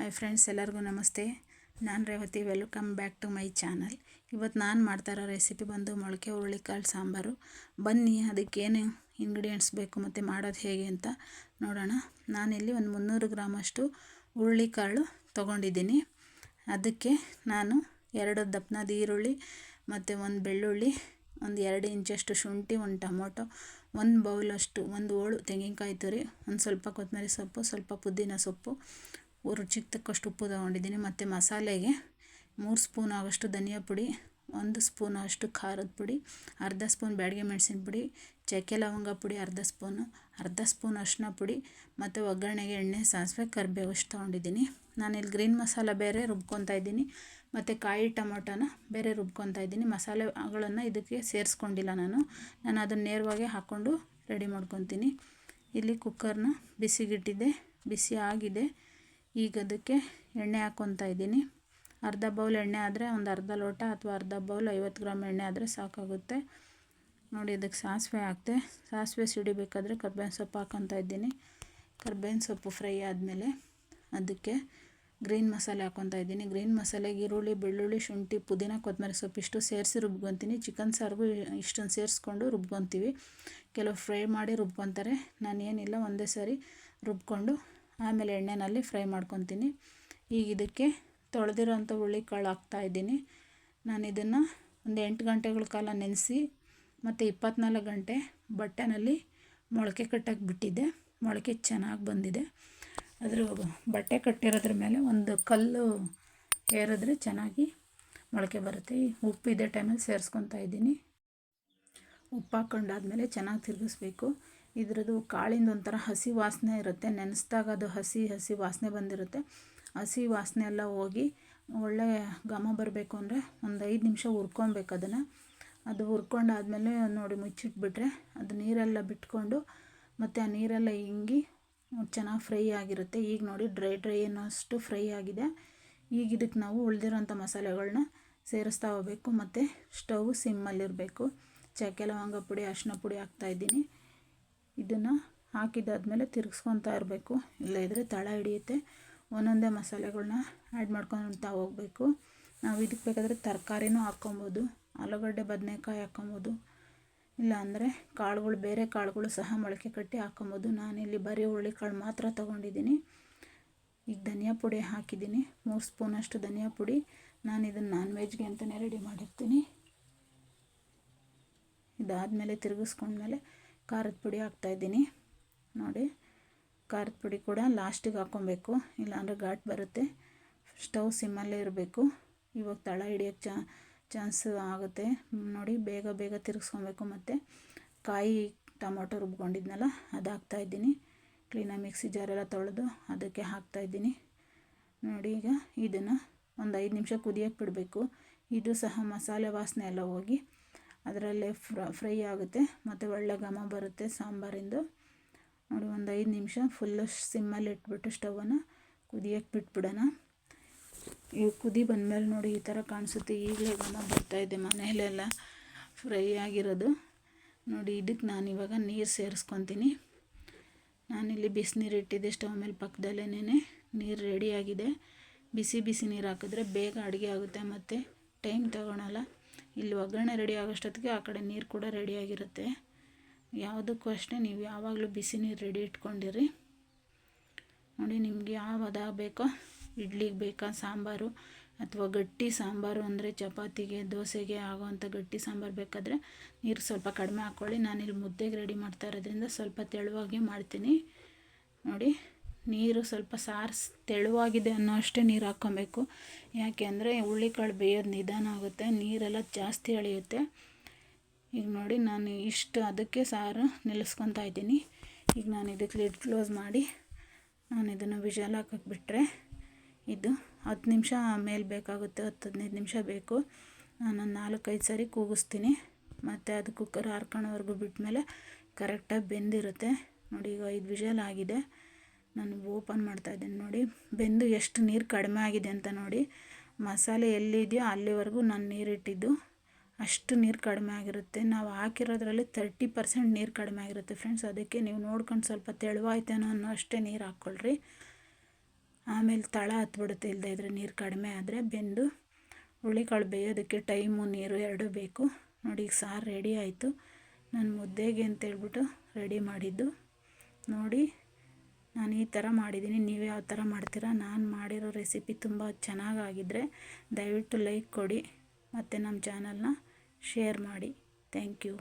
Hi friends ಎಲ್ಲರಿಗೂ ನಮಸ್ತೆ. ನಾನು Revathi welcome back to my channel ಇವತ್ತು ನಾನು ಮಾಡ್ತಾ ಇರೋ ರೆಸಿಪಿ ಬಂದು ಮೊಳಕೆ, ಹುರುಳಿಕಾಳು, ಸಾಂಬಾರು. ಬನ್ನಿ ಅದಕ್ಕೇನು ಇಂಗ್ರೀಡಿಯೆಂಟ್ಸ್ ಬೇಕು, ಮತ್ತು ಮಾಡೋದು ಹೇಗೆ ಅಂತ ನೋಡೋಣ. ನಾನಿಲ್ಲಿ ಒಂದು ಮುನ್ನೂರು ಗ್ರಾಮಷ್ಟು ಹುರುಳಿಕಾಳು ತೊಗೊಂಡಿದ್ದೀನಿ. ಅದಕ್ಕೆ ನಾನು ಎರಡು ದಪ್ಪನದ ಈರುಳ್ಳಿ, ಮತ್ತು ಒಂದು ಬೆಳ್ಳುಳ್ಳಿ, ಒಂದು ಎರಡು ಇಂಚಷ್ಟು ಶುಂಠಿ, ಒಂದು ಟೊಮೊಟೊ, ಒಂದು ಬೌಲಷ್ಟು, ಒಂದು ಹೋಳು ತೆಂಗಿನಕಾಯಿ ತುರಿ, ಒಂದು ಸ್ವಲ್ಪ ಕೊತ್ತಂಬರಿ ಸೊಪ್ಪು, ಸ್ವಲ್ಪ ಪುದೀನ ಸೊಪ್ಪು ರುಚಿಗೆ ತಕ್ಕಷ್ಟು ಉಪ್ಪು ತೊಗೊಂಡಿದ್ದೀನಿ. ಮತ್ತು ಮಸಾಲೆಗೆ ಮೂರು ಸ್ಪೂನ್ ಆಗೋಷ್ಟು ಧನಿಯಾ ಪುಡಿ, ಒಂದು ಸ್ಪೂನ್ ಅಷ್ಟು ಖಾರದ ಪುಡಿ, ಅರ್ಧ ಸ್ಪೂನ್ ಬ್ಯಾಡಿಗೆ ಮೆಣಸಿನ ಪುಡಿ, ಚಕ್ಕೆ ಲವಂಗ ಪುಡಿ, ಅರ್ಧ ಸ್ಪೂನು, ಅರ್ಧ ಸ್ಪೂನ್ ಅರಿಶಿನ ಪುಡಿ ಮತ್ತು ಒಗ್ಗರಣೆಗೆ ಎಣ್ಣೆ, ಸಾಸಿವೆ, ಕರಿಬೇವು ಅಷ್ಟು ತೊಗೊಂಡಿದ್ದೀನಿ. ನಾನಿಲ್ಲಿ ಗ್ರೀನ್ ಮಸಾಲ ಬೇರೆ ರುಬ್ಕೊತಾ ಇದ್ದೀನಿ. ಮತ್ತು ಕಾಯಿ ಟೊಮೊಟೊನ ಬೇರೆ ರುಬ್ಕೊತಾ ಇದ್ದೀನಿ. ಮಸಾಲೆಗಳನ್ನು ಇದಕ್ಕೆ ಸೇರಿಸ್ಕೊಂಡಿಲ್ಲ ನಾನು. ನಾನು ಅದನ್ನು ನೇರವಾಗಿ ಹಾಕ್ಕೊಂಡು ರೆಡಿ ಮಾಡ್ಕೊತೀನಿ. ಇಲ್ಲಿ ಕುಕ್ಕರ್ನ ಬಿಸಿಗಿಟ್ಟಿದ್ದೆ ಬಿಸಿ ಆಗಿದೆ. ಈಗ ಅದಕ್ಕೆ ಎಣ್ಣೆ ಹಾಕ್ಕೊತಾ ಇದ್ದೀನಿ. ಅರ್ಧ ಬೌಲ್ ಎಣ್ಣೆ ಆದರೆ ಒಂದು ಅರ್ಧ ಲೋಟ ಅಥವಾ ಅರ್ಧ ಬೌಲ್ ಐವತ್ತು ಗ್ರಾಮ್ ಎಣ್ಣೆ ಆದರೆ ಸಾಕಾಗುತ್ತೆ. ನೋಡಿ ಇದಕ್ಕೆ ಸಾಸಿವೆ ಹಾಕ್ತೆ. ಸಾಸಿವೆ ಸಿಡಿಬೇಕಾದ್ರೆ ಕರ್ಬೇವಿನ ಸೊಪ್ಪು ಹಾಕ್ಕೊತಾ ಇದ್ದೀನಿ. ಕರ್ಬೇವಿನ ಸೊಪ್ಪು ಫ್ರೈ ಆದಮೇಲೆ ಅದಕ್ಕೆ ಗ್ರೀನ್ ಮಸಾಲೆ ಹಾಕ್ಕೊತಾ ಇದ್ದೀನಿ. ಗ್ರೀನ್ ಮಸಾಲೆಗೆ ಈರುಳ್ಳಿ, ಬೆಳ್ಳುಳ್ಳಿ, ಶುಂಠಿ, ಪುದೀನ, ಕೊತ್ತಂಬರಿ ಸೊಪ್ಪು ಇಷ್ಟು ಸೇರಿಸಿ ರುಬ್ಕೊತೀನಿ. ಚಿಕನ್ ಸಾರಿಗೂ ಇಷ್ಟನ್ನು ಸೇರಿಸ್ಕೊಂಡು ರುಬ್ಕೊತೀವಿ. ಕೆಲವು ಫ್ರೈ ಮಾಡಿ ರುಬ್ಕೊತಾರೆ. ನಾನು ಏನಿಲ್ಲ ಒಂದೇ ಸಾರಿ ರುಬ್ಕೊಂಡು ಆಮೇಲೆ ಎಣ್ಣೆಯಲ್ಲಿ ಫ್ರೈ ಮಾಡ್ಕೊತೀನಿ. ಈಗ ಇದಕ್ಕೆ ತೊಳೆದಿರೋಂಥ ಹಾಕ್ತಾ ಹಾಕ್ತಾಯಿದ್ದೀನಿ ನಾನು ಇದನ್ನು ಒಂದು ಎಂಟು ಗಂಟೆಗಳ ಕಾಲ ನೆನೆಸಿ ಮತ್ತು ಇಪ್ಪತ್ನಾಲ್ಕು ಗಂಟೆ ಬಟ್ಟೆನಲ್ಲಿ ಮೊಳಕೆ ಕಟ್ಟಕ್ಕೆ ಬಿಟ್ಟಿದ್ದೆ. ಮೊಳಕೆ ಚೆನ್ನಾಗಿ ಬಂದಿದೆ. ಅದರ ಬಟ್ಟೆ ಕಟ್ಟಿರೋದ್ರ ಮೇಲೆ ಒಂದು ಕಲ್ಲು ಏರಿದ್ರೆ ಚೆನ್ನಾಗಿ ಮೊಳಕೆ ಬರುತ್ತೆ. ಉಪ್ಪು ಇದೇ ಟೈಮಲ್ಲಿ ಸೇರಿಸ್ಕೊತಾ ಇದ್ದೀನಿ. ಉಪ್ಪು ಹಾಕ್ಕೊಂಡಾದ್ಮೇಲೆ ಚೆನ್ನಾಗಿ ತಿರುಗಿಸ್ಬೇಕು. ಇದ್ರದ್ದು ಕಾಳಿಂದ ಒಂಥರ ಹಸಿ ವಾಸನೆ ಇರುತ್ತೆ. ನೆನೆಸ್ದಾಗ ಅದು ಹಸಿ ಹಸಿ ವಾಸನೆ ಬಂದಿರುತ್ತೆ. ಹಸಿ ವಾಸನೆ ಎಲ್ಲ ಹೋಗಿ ಒಳ್ಳೆ ಘಮ ಬರಬೇಕು ಅಂದರೆ ಒಂದು ಐದು ನಿಮಿಷ ಹುರ್ಕೊಬೇಕು ಅದನ್ನು. ಅದು ಹುರ್ಕೊಂಡಾದಮೇಲೆ ನೋಡಿ ಮುಚ್ಚಿಟ್ಬಿಟ್ರೆ ಅದು ನೀರೆಲ್ಲ ಬಿಟ್ಕೊಂಡು ಮತ್ತು ಆ ನೀರೆಲ್ಲ ಹಿಂಗಿ ಚೆನ್ನಾಗಿ ಫ್ರೈ ಆಗಿರುತ್ತೆ. ಈಗ ನೋಡಿ ಡ್ರೈ ಡ್ರೈ ಅನ್ನೋಷ್ಟು ಫ್ರೈ ಆಗಿದೆ. ಈಗ ಇದಕ್ಕೆ ನಾವು ಉಳಿದಿರೋಂಥ ಮಸಾಲೆಗಳನ್ನ ಸೇರಿಸ್ತಾ ಹೋಗಬೇಕು. ಮತ್ತು ಸ್ಟವ್ ಸಿಮ್ಮಲ್ಲಿರಬೇಕು. ಚಕ್ಕೆ, ಲವಂಗ ಪುಡಿ ಅರಿಶಿನ ಪುಡಿ ಹಾಕ್ತಾಯಿದ್ದೀನಿ ಇದನ್ನು ಹಾಕಿದಾದ್ಮೇಲೆ ತಿರುಗಿಸ್ಕೊತಾ ಇರಬೇಕು. ಇಲ್ಲ ಇಲ್ಲದಿದ್ದರೆ ತಳ ಹಿಡಿಯುತ್ತೆ. ಒಂದೊಂದೇ ಮಸಾಲೆಗಳನ್ನ ಆ್ಯಡ್ ಮಾಡ್ಕೊತಾ ಹೋಗಬೇಕು. ನಾವು ಇದಕ್ಕೆ ಬೇಕಾದರೆ ತರಕಾರಿನೂ ಹಾಕ್ಕೊಬೋದು. ಆಲೂಗಡ್ಡೆ, ಬದನೆಕಾಯಿ ಹಾಕ್ಕೊಬೋದು. ಇಲ್ಲಾಂದರೆ ಕಾಳುಗಳು, ಬೇರೆ ಕಾಳುಗಳು ಸಹ ಮೊಳಕೆ ಕಟ್ಟಿ ಹಾಕ್ಕೊಬೋದು. ನಾನಿಲ್ಲಿ ಬರೀ ಕಾಳು ಮಾತ್ರ ತೊಗೊಂಡಿದ್ದೀನಿ. ಈಗ ಧನಿಯಾ ಪುಡಿ ಹಾಕಿದ್ದೀನಿ. ಮೂರು ಸ್ಪೂನಷ್ಟು ಧನಿಯಾ ಪುಡಿ. ನಾನು ಇದನ್ನು ನಾನ್ ವೆಜ್ಗೆ ಅಂತಲೇ ರೆಡಿ ಮಾಡಿರ್ತೀನಿ. ಇದಾದಮೇಲೆ ತಿರುಗಿಸ್ಕೊಂಡ್ಮೇಲೆ ಖಾರದ ಪುಡಿ ಹಾಕ್ತಾಯಿದ್ದೀನಿ ನೋಡಿ, ಖಾರದ ಪುಡಿ ಕೂಡ ಲಾಸ್ಟಿಗೆ ಹಾಕ್ಕೊಬೇಕು. ಇಲ್ಲಾಂದರೆ ಘಾಟ್ ಬರುತ್ತೆ. ಸ್ಟವ್ ಸಿಮ್ಮಲ್ಲೇ ಇರಬೇಕು. ಇವಾಗ ತಳ ಹಿಡಿಯೋಕ್ಕೆ ಚಾ, ಚಾನ್ಸ್ ಆಗುತ್ತೆ. ನೋಡಿ, ಬೇಗ ಬೇಗ ತಿರುಗಿಸ್ಕೊಬೇಕು ಮತ್ತು. ಕಾಯಿ, ಟೊಮೊಟೊ ರುಬ್ಕೊಂಡಿದ್ನಲ್ಲ, ಅದು ಹಾಕ್ತಾಯಿದ್ದೀನಿ ಕ್ಲೀನಾಗಿ ಮಿಕ್ಸಿ ಜಾರೆಲ್ಲ ತೊಳೆದು ಅದಕ್ಕೆ ಹಾಕ್ತಾಯಿದ್ದೀನಿ ನೋಡಿ, ಈಗ ಇದನ್ನು ಒಂದು ಐದು ನಿಮಿಷ ಕುದಿಯೋಕ್ಕೆ ಬಿಡಬೇಕು. ಇದು ಸಹ ಮಸಾಲೆ ವಾಸನೆ ಎಲ್ಲ ಹೋಗಿ ಅದರಲ್ಲೇ ಫ್ರೈ ಆಗುತ್ತೆ. ಮತ್ತು ಒಳ್ಳೆ ಘಮ ಬರುತ್ತೆ ಸಾಂಬಾರಿಂದು. ನೋಡಿ, ಒಂದು ಐದು ನಿಮಿಷ ಫುಲ್ಲು ಸಿಮ್ಮಲ್ಲಿ ಇಟ್ಬಿಟ್ಟು ಸ್ಟವನ್ನು ಕುದಿಯೋಕ್ಕೆ ಬಿಟ್ಬಿಡೋಣ. ಈಗ ಕುದಿ ಬಂದಮೇಲೆ ನೋಡಿ, ಈ ಥರ ಕಾಣಿಸುತ್ತೆ. ಈಗಲೇ ಘಮ ಬರ್ತಾಯಿದೆ ಮನೆಯಲ್ಲೆಲ್ಲ ಫ್ರೈ ಆಗಿರೋದು. ನೋಡಿ ಇದಕ್ಕೆ ನಾನು ಇವಾಗ ನೀರು ಸೇರಿಸ್ಕೊತೀನಿ. ನಾನಿಲ್ಲಿ ಬಿಸಿನೀರು ಇಟ್ಟಿದ್ದೆ ಸ್ಟವ್ ಮೇಲೆ ಪಕ್ಕದಲ್ಲೇನೇ ನೀರು ರೆಡಿಯಾಗಿದೆ ಬಿಸಿ ಬಿಸಿ ನೀರು ಹಾಕಿದ್ರೆ ಬೇಗ ಅಡುಗೆ ಆಗುತ್ತೆ. ಮತ್ತು ಟೈಮ್ ತಗೊಳಲ್ಲ. ಇಲ್ಲಿ ಒಗ್ಗರಣೆ ರೆಡಿ ಆಗೋಷ್ಟೊತ್ತಿಗೆ ಆ ಕಡೆ ನೀರು ಕೂಡ ರೆಡಿಯಾಗಿರುತ್ತೆ ಯಾವುದಕ್ಕೂ ಅಷ್ಟೇ ನೀವು ಯಾವಾಗಲೂ ಬಿಸಿ ನೀರು ರೆಡಿ ಇಟ್ಕೊಂಡಿರಿ. ನೋಡಿ ನಿಮಗೆ ಯಾವ ಬೇಕೋ, ಇಡ್ಲಿಗೆ ಬೇಕಾ ಸಾಂಬಾರು ಅಥವಾ ಗಟ್ಟಿ ಸಾಂಬಾರು ಅಂದರೆ ಚಪಾತಿಗೆ, ದೋಸೆಗೆ ಆಗೋವಂಥ ಗಟ್ಟಿ ಸಾಂಬಾರು ಬೇಕಾದರೆ ನೀರು ಸ್ವಲ್ಪ ಕಡಿಮೆ ಹಾಕ್ಕೊಳ್ಳಿ ನಾನಿಲ್ಲಿ ಮುದ್ದೆಗೆ ರೆಡಿ ಮಾಡ್ತಾ ಇರೋದ್ರಿಂದ ಸ್ವಲ್ಪ ತೆಳುವಾಗಿ ಮಾಡ್ತೀನಿ. ನೋಡಿ. ನೀರು ಸ್ವಲ್ಪ ಸಾರು ತೆಳುವಾಗಿದೆ ಅನ್ನೋ ಅಷ್ಟೇ ನೀರು ಹಾಕ್ಕೊಬೇಕು. ಯಾಕೆ ಅಂದರೆ ಹುಳ್ಳಿಕಾಳು ಬೇಯೋದು ನಿಧಾನ ಆಗುತ್ತೆ, ನೀರೆಲ್ಲ ಜಾಸ್ತಿ ಎಳೆಯುತ್ತೆ. ಈಗ ನೋಡಿ ನಾನು ಇಷ್ಟು ಅದಕ್ಕೆ ಸಾರು ನಿಲ್ಲಿಸ್ಕೊತಾ ಇದ್ದೀನಿ. ಈಗ ನಾನು ಇದಕ್ಕೆ ಲಿಡ್ ಕ್ಲೋಸ್ ಮಾಡಿ ನಾನು ಇದನ್ನು ವಿಜಲ್ ಹಾಕಕ್ಕೆ ಬಿಟ್ಟರೆ ಇದು ಹತ್ತು ನಿಮಿಷ ಮೇಲೆ ಬೇಕಾಗುತ್ತೆ, ಹತ್ತು ಹದಿನೈದು ನಿಮಿಷ ಬೇಕು. ನಾನು ನಾಲ್ಕೈದು ಸಾರಿ ಕೂಗಿಸ್ತೀನಿ. ಮತ್ತು ಅದು ಕುಕ್ಕರ್ ಹಾರ್ಕೊಳ್ಳೋವರೆಗೂ ಬಿಟ್ಟಮೇಲೆ ಕರೆಕ್ಟಾಗಿ ಬೆಂದಿರುತ್ತೆ. ನೋಡಿ ಈಗ ಐದು ವಿಷಲ್ ಆಗಿದೆ. ನಾನು ಓಪನ್ ಮಾಡ್ತಾ ಇದ್ದೇನೆ ನೋಡಿ. ಬೆಂದು ಎಷ್ಟು ನೀರು ಕಡಿಮೆ ಆಗಿದೆ ಅಂತ ನೋಡಿ. ಮಸಾಲೆ ಎಲ್ಲಿದೆಯೋ ಅಲ್ಲಿವರೆಗೂ ನಾನು ನೀರಿಟ್ಟಿದ್ದು. ಅಷ್ಟು ನೀರು ಕಡಿಮೆ ಆಗಿರುತ್ತೆ. ನಾವು ಹಾಕಿರೋದ್ರಲ್ಲಿ ತರ್ಟಿ ಪರ್ಸೆಂಟ್ ನೀರು ಕಡಿಮೆ ಆಗಿರುತ್ತೆ ಫ್ರೆಂಡ್ಸ್ ಅದಕ್ಕೆ ನೀವು ನೋಡ್ಕೊಂಡು ಸ್ವಲ್ಪ ತೆಳುವಾಯ್ತೇನೋ ಅನ್ನೋ ಅಷ್ಟೇ ನೀರು ಹಾಕ್ಕೊಳ್ರಿ. ಆಮೇಲೆ ತಳ ಹತ್ಬಿಡುತ್ತೆ ಇಲ್ಲದೆ ಇದ್ದರೆ ನೀರು ಕಡಿಮೆ ಆದರೆ ಬೆಂದು ಹುಳಿಕಾಳು ಬೇಯೋದಕ್ಕೆ ಟೈಮು, ನೀರು ಎರಡೂ ಬೇಕು. ನೋಡಿ ಈಗ ಸಾರು ರೆಡಿ ಆಯಿತು. ನಾನು ಮುದ್ದೆಗೆ ಅಂತೇಳ್ಬಿಟ್ಟು ರೆಡಿ ಮಾಡಿದ್ದು. ನೋಡಿ ನಾನು ಈ ಥರ ಮಾಡಿದ್ದೀನಿ, ನೀವು ಯಾವ ಥರ ಮಾಡ್ತೀರಾ, ನಾನು ಮಾಡಿರೋ ರೆಸಿಪಿ ತುಂಬ ಚೆನ್ನಾಗಾಗಿದ್ದರೆ ದಯವಿಟ್ಟು ಲೈಕ್ ಕೊಡಿ ಮತ್ತು ನಮ್ಮ ಚಾನಲ್ನ ಶೇರ್ ಮಾಡಿ. Thank you.